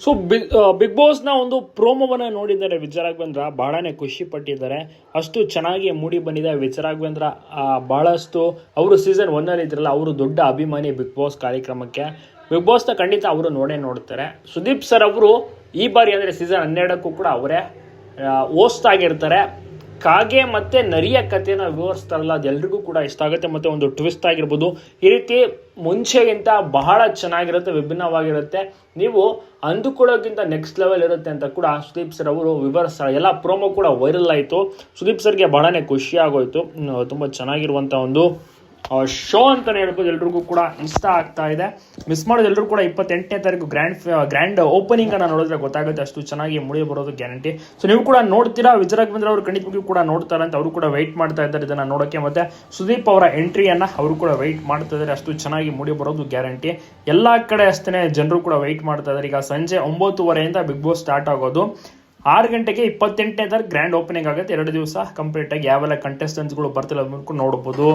So big big ಬಾಸ್ನ ಒಂದು ಪ್ರೋಮೋವನ್ನು ನೋಡಿದ್ದಾರೆ ವಿಜಯ ರಾಘವೇಂದ್ರ ಬಹಳನೇ ಖುಷಿ ಪಟ್ಟಿದ್ದಾರೆ. ಅಷ್ಟು ಚೆನ್ನಾಗಿ ಮೂಡಿ ಬಂದಿದೆ ವಿಜಯ ರಾಘವೇಂದ್ರ ಆ, ಬಹಳಷ್ಟು ಅವರು ಸೀಸನ್ ಒನ್ನಲ್ಲಿ ಇದ್ರಲ್ಲ ಅವರು ದೊಡ್ಡ ಅಭಿಮಾನಿ ಬಿಗ್ ಬಾಸ್ ಕಾರ್ಯಕ್ರಮಕ್ಕೆ. ಬಿಗ್ ಬಾಸ್ನ ಖಂಡಿತ ಅವರು ನೋಡೇ ನೋಡ್ತಾರೆ. ಸುದೀಪ್ ಸರ್ ಅವರು ಈ ಬಾರಿ ಅಂದರೆ ಸೀಸನ್ ಹನ್ನೆರಡಕ್ಕೂ ಕೂಡ ಅವರೇ ಓಸ್ತಾಗಿರ್ತಾರೆ ಆಗಿರ್ತಾರೆ. ಕಾಗೆ ಮತ್ತೆ ನರಿಯ ಕಥೆನ ವಿವರಿಸ್ತಾರಲ್ಲ ಅದೆಲ್ಲರಿಗೂ ಕೂಡ ಇಷ್ಟ ಆಗುತ್ತೆ, ಮತ್ತೆ ಒಂದು ಟ್ವಿಸ್ಟ್ ಆಗಿರ್ಬೋದು. ಈ ರೀತಿ ಮುಂಚೆಗಿಂತ ಬಹಳ ಚೆನ್ನಾಗಿರುತ್ತೆ, ವಿಭಿನ್ನವಾಗಿರುತ್ತೆ. ನೀವು ಅಂದುಕೊಳ್ಳೋಕ್ಕಿಂತ ನೆಕ್ಸ್ಟ್ ಲೆವೆಲ್ ಇರುತ್ತೆ ಅಂತ ಕೂಡ ಸುದೀಪ್ ಸರ್ ಅವರು ವಿವರಿಸ್ತಾರೆ. ಎಲ್ಲ ಪ್ರೋಮೋ ಕೂಡ ವೈರಲ್ ಆಯಿತು. ಸುದೀಪ್ ಸರ್ಗೆ ಬಹಳನೇ ಖುಷಿ ಆಗೋಯ್ತು. ತುಂಬ ಚೆನ್ನಾಗಿರುವಂಥ ಒಂದು ಶೋ ಅಂತಲೇ ಹೇಳ್ಬೋದು, ಎಲ್ರಿಗೂ ಕೂಡ ಇಷ್ಟ ಆಗ್ತಾ ಇದೆ. ಮಿಸ್ ಮಾಡೋದು ಎಲ್ಲರೂ ಕೂಡ ಇಪ್ಪತ್ತೆಂಟನೇ ತಾರೀಕು ಗ್ರ್ಯಾಂಡ್ ಗ್ರ್ಯಾಂಡ್ ಓಪನಿಂಗ್ ಅನ್ನ ನೋಡಿದ್ರೆ ಗೊತ್ತಾಗುತ್ತೆ ಅಷ್ಟು ಚೆನ್ನಾಗಿ ಮುಳಿ ಬರೋದು ಗ್ಯಾರಂಟಿ ಸೊ ನೀವು ಕೂಡ ನೋಡ್ತೀರಾ? ವಿಜಯರಾಘವೇಂದ್ರ ಅವರು ಖಂಡಿತವಾಗಿಯೂ ಕೂಡ ನೋಡ್ತಾರೆ ಅಂತ ಅವರು ಕೂಡ ವೆಯ್ಟ್ ಮಾಡ್ತಾ ಇದ್ದಾರೆ ಇದನ್ನ ನೋಡೋಕ್ಕೆ ಮತ್ತೆ ಸುದೀಪ್ ಅವರ ಎಂಟ್ರಿಯನ್ನ ಅವರು ಕೂಡ ವೆಯ್ಟ್ ಮಾಡ್ತಾ ಇದ್ದಾರೆ, ಅಷ್ಟು ಚೆನ್ನಾಗಿ ಮುಡಿ ಬರೋದು ಗ್ಯಾರಂಟಿ ಎಲ್ಲ ಕಡೆ ಅಷ್ಟೇ ಜನರು ಕೂಡ ವೆಯ್ಟ್ ಮಾಡ್ತಾ ಇದ್ದಾರೆ. ಈಗ ಸಂಜೆ ಒಂಬತ್ತುವರೆಯಿಂದ ಬಿಗ್ ಬಾಸ್ ಸ್ಟಾರ್ಟ್ ಆಗೋದು. ಆರು ಗಂಟೆಗೆ ಇಪ್ಪತ್ತೆಂಟನೇ ತಾರೀಕು ಗ್ರ್ಯಾಂಡ್ ಓಪನಿಂಗ್ ಆಗುತ್ತೆ. ಎರಡು ದಿವಸ ಕಂಪ್ಲೀಟ್ ಆಗಿ ಯಾವೆಲ್ಲ ಕಂಟೆಸ್ಟೆಂಟ್ಸ್ಗಳು ಬರ್ತಿಲ್ಲ ನೋಡ್ಬೋದು.